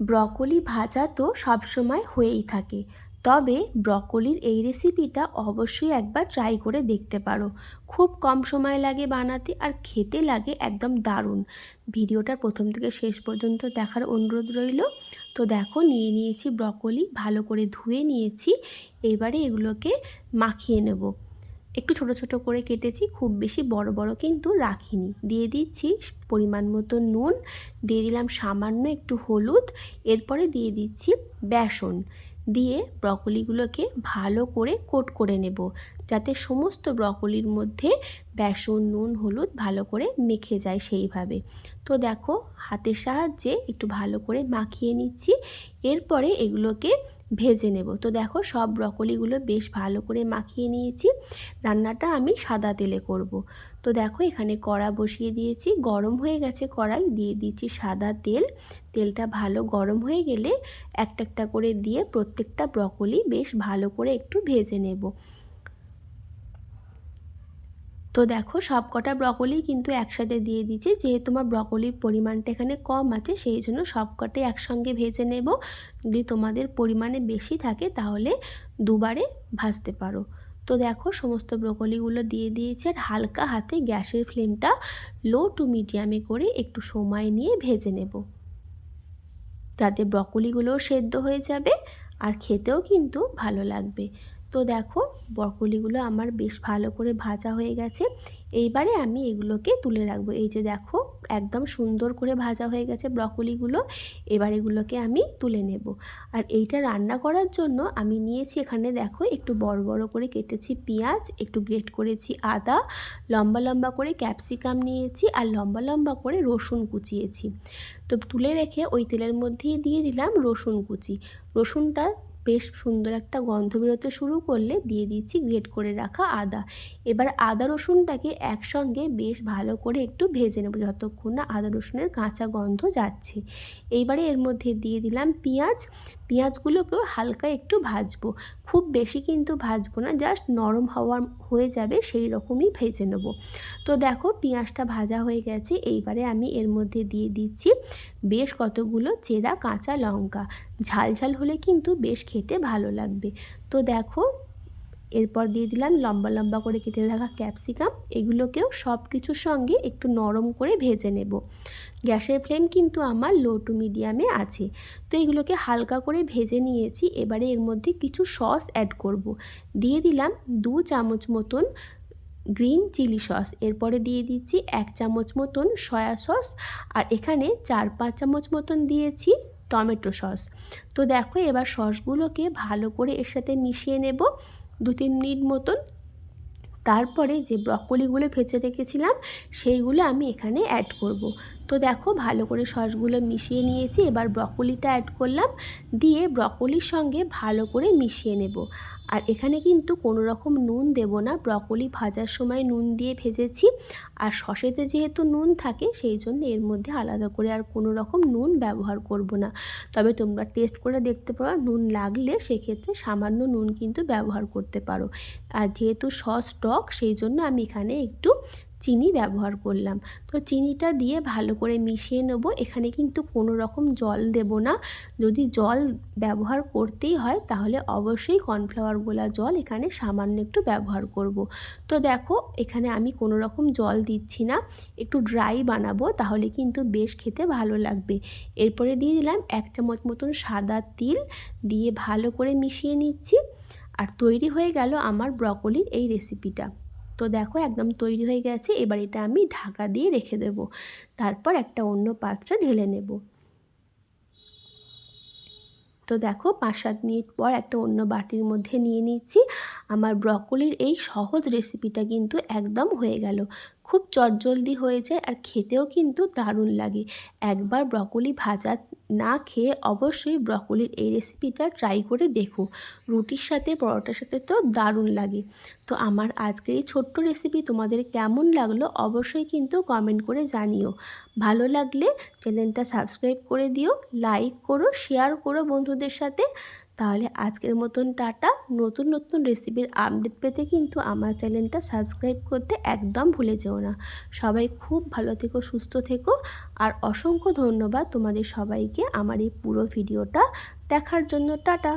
Broccoli ভাজা তো সবসময় হয়েই থাকে। তবে ব্রকলির এই রেসিপিটা অবশ্যই একবার ট্রাই করে দেখতে পারো। খুব কম সময় লাগে বানাতে আর খেতে লাগে একদম দারুণ। ভিডিওটা প্রথম থেকে শেষ পর্যন্ত দেখার অনুরোধ রইল। তো দেখো, নিয়ে নিয়েছি ব্রকলি, ভালো করে ধুয়ে নিয়েছি। এবারে এগুলোকে মাখিয়ে নেব। একটু ছোট ছোট করে কেটেছি, খুব বেশি বড় বড় কিন্তু রাখিনি। দিয়ে দিচ্ছি পরিমাণ মতো নুন, দিয়ে দিলাম সামান্য একটু হলুদ, এরপরে দিয়ে দিচ্ছি বেসন। দিয়ে ব্রকলিগুলোকে ভালো করে কোট করে নেব, যাতে সমস্ত ব্রকলির মধ্যে বেসন, নুন, হলুদ ভালো করে মেখে যায় সেইভাবে। তো দেখো, হাতের সাহায্যে একটু ভালো করে মাখিয়ে নিচ্ছি, এরপরে এগুলোকে ভেজে নেব। তো দেখো সব ব্রকলিগুলো বেশ ভালো করে মাখিয়ে নিয়েছি। রান্নাটা আমি সাদা তেলে করব। তো দেখো এখানে কড়া বসিয়ে দিয়েছি। গরম হয়ে গেছে কড়াই, দিয়ে দিয়েছি সাদা তেল। তেলটা ভালো গরম হয়ে গেলে একটা একটা করে দিয়ে প্রত্যেকটা ব্রকলি বেশ ভালো করে একটু ভেজে নেব। তো দেখো সব কটা ব্রকলি কিন্তু একসাথে দিয়ে দিচ্ছি যেহেতু আমার ব্রকলির পরিমাণটা এখানে কম আছে, সেই জন্য সব কটাই একসঙ্গে ভেজে নেব। যদি তোমাদের পরিমাণে বেশি থাকে তাহলে দুবারে ভাজতে পারো। তো দেখো সমস্ত ব্রকলিগুলো দিয়ে দিয়েছি আর হালকা হাতে গ্যাসের ফ্লেমটা লো টু মিডিয়ামে করে একটু সময় নিয়ে ভেজে নেব। যাতে ব্রকলিগুলোও সেদ্ধ হয়ে যাবে আর খেতেও কিন্তু ভালো লাগবে। তো দেখো ব্রকলিগুলো আমার বেশ ভালো করে ভাজা হয়ে গেছে। এইবারে আমি এগুলোকে তুলে রাখব। এই যে দেখো একদম সুন্দর করে ভাজা হয়ে গেছে ব্রকলিগুলো এবার এগুলোকে আমি তুলে নেব। আর এইটা রান্না করার জন্য আমি নিয়েছি এখানে দেখো একটু বড় বড় করে কেটেছি পেঁয়াজ, একটু গ্রেট করেছি আদা, লম্বা লম্বা করে ক্যাপসিকাম নিয়েছি আর লম্বা লম্বা করে রসুন কুচিয়েছি। তো তুলে রেখে ওই তেলের মধ্যেই দিয়ে দিলাম রসুন কুচি। রসুনটা বেশ সুন্দর একটা গন্ধ বেরোতে শুরু করলে দিয়ে দিচ্ছি গ্রেট করে রাখা আদা। এবার আদা রসুনটাকে একসঙ্গে বেশ ভালো করে একটু ভেজে নেব যতক্ষণ না আদা রসুনের কাঁচা গন্ধ যাচ্ছে। এইবারে এর মধ্যে দিয়ে দিলাম পেঁয়াজ। পেঁয়াজগুলোকেও হালকা একটু ভাজবো। খুব বেশি কিন্তু ভাজবো না জাস্ট নরম হওয়ার হয়ে যাবে সেই রকমই ভেজে নেব। তো দেখো পেঁয়াজটা ভাজা হয়ে গেছে, এইবারে আমি এর মধ্যে দিয়ে দিচ্ছি বেশ কতগুলো চেরা কাঁচা লঙ্কা। ঝাল ঝাল হলে কিন্তু বেশ খেতে ভালো লাগবে। তো দেখো এরপর দিয়ে দিলাম লম্বা লম্বা করে কেটে রাখা ক্যাপসিকাম। এগুলোকেও সব কিছুর সঙ্গে একটু নরম করে ভেজে নেব। গ্যাসের ফ্লেম কিন্তু আমার লো টু মিডিয়ামে আছে। তো এগুলোকে হালকা করে ভেজে নিয়েছি, এবারে এর মধ্যে কিছু সস অ্যাড করব। দিয়ে দিলাম দু চামচ মতন গ্রিন চিলি সস। এরপরে দিয়ে দিচ্ছি এক চামচ মতন সয়া সস আর এখানে চার পাঁচ চামচ মতন দিয়েছি টমেটো সস। তো দেখো এবার সসগুলোকে ভালো করে এর সাথে মিশিয়ে নেব। দু তিন মিনিট মতন তারপরে যে ব্রকলিগুলো ভেজে রেখেছিলাম, সেইগুলো আমি এখানে অ্যাড করব। তো দেখো ভালো করে সসগুলো মিশিয়ে নিয়েছি, এবার ব্রকলিটা অ্যাড করলাম, দিয়ে ব্রকলির সঙ্গে ভালো করে মিশিয়ে নেব। আর এখানে কিন্তু কোনো রকম নুন দেব না, ব্রকলি ভাজার সময় নুন দিয়ে ভেজেছি। আর সসেতে যেহেতু নুন থাকে, সেই জন্য এর মধ্যে আলাদা করে আর কোনো রকম নুন ব্যবহার করব না। তবে তোমরা টেস্ট করে দেখতে পারো, নুন লাগলে সেক্ষেত্রে সামান্য নুন কিন্তু ব্যবহার করতে পারো। আর যেহেতু সস টক, সেই জন্য আমি এখানে একটু চিনি ব্যবহার করলাম। তো চিনিটা দিয়ে ভালো করে মিশিয়ে নেব। এখানে কিন্তু কোনো রকম জল দেব না। যদি জল ব্যবহার করতেই হয়, তাহলে অবশ্যই কর্নফ্লাওয়ার গোলা জল এখানে সামান্য একটু ব্যবহার করব। তো দেখো, এখানে আমি কোনো রকম জল দিচ্ছি না। একটু ড্রাই বানাবো, তাহলে কিন্তু বেশ খেতে ভালো লাগবে। এরপরে দিয়ে দিলাম এক চামচ মতন সাদা তিল। দিয়ে ভালো করে মিশিয়ে নিচ্ছি। আর তৈরি হয়ে গেল আমার ব্রকলির এই রেসিপিটা। তো দেখো একদম তৈরি হয়ে গেছে, এবার এটা আমি ঢাকা দিয়ে রেখে দেব। তারপর একটা অন্য পাত্রে ঢেলে নেব। তো দেখো পাঁচ সাত মিনিট পর একটা অন্য বাটির মধ্যে নিয়ে নিচ্ছি। আমার ব্রকলির এই সহজ রেসিপিটা কিন্তু একদম হয়ে গেল। খুব চটজলদি হয়ে যায় আর খেতেও কিন্তু দারুণ লাগে। একবার ব্রকলি ভাজা না খেয়ে অবশ্যই ব্রকলির এই রেসিপিটা ট্রাই করে দেখো। রুটির সাথে, পরোটার সাথে তো দারুণ লাগে। তো আমার আজকের এই ছোট্ট রেসিপি তোমাদের কেমন লাগল অবশ্যই কিন্তু কমেন্ট করে জানিও। ভালো লাগলে চ্যানেলটা সাবস্ক্রাইব করে দিও লাইক করো শেয়ার করো বন্ধুদের সাথে। তাহলে আজকের মতন টাটা। নতুন নতুন রেসিপির আপডেট পেতে কিন্তু আমার চ্যানেলটা সাবস্ক্রাইব করতে একদম ভুলে যেও না। সবাই খুব ভালো থেকো, সুস্থ থেকো। আর অসংখ্য ধন্যবাদ তোমাদের সবাইকে আমার এই পুরো ভিডিওটা দেখার জন্য। টাটা।